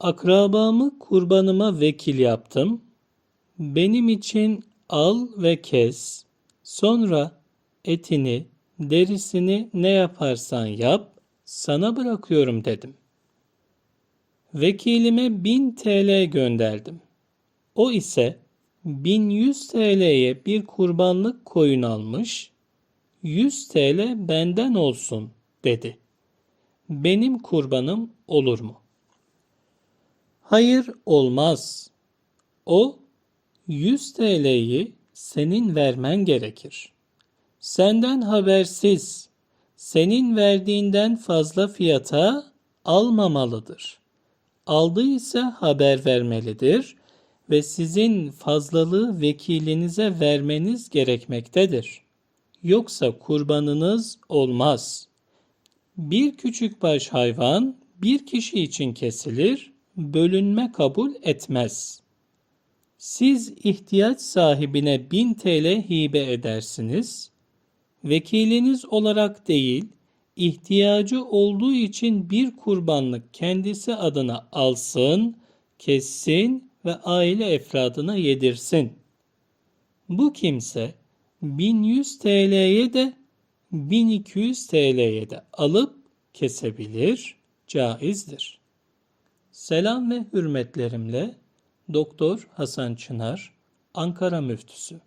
Akrabamı kurbanıma vekil yaptım. Benim için al ve kes. Sonra etini, derisini ne yaparsan yap, sana bırakıyorum dedim. Vekilime 1000 TL gönderdim. O ise 1100 TL'ye bir kurbanlık koyun almış, 100 TL benden olsun dedi. Benim kurbanım olur mu? Hayır olmaz. O 100 TL'yi senin vermen gerekir. Senden habersiz, senin verdiğinden fazla fiyata almamalıdır. Aldıysa haber vermelidir ve sizin fazlalığı vekilinize vermeniz gerekmektedir. Yoksa kurbanınız olmaz. Bir küçük baş hayvan bir kişi için kesilir, bölünme kabul etmez. Siz ihtiyaç sahibine 1000 TL hibe edersiniz. Vekiliniz olarak değil, ihtiyacı olduğu için bir kurbanlık kendisi adına alsın, kessin ve aile efradına yedirsin. Bu kimse 1100 TL'ye de 1200 TL'ye de alıp kesebilir, caizdir. Selam ve hürmetlerimle Doktor Hasan Çınar, Ankara Müftüsü.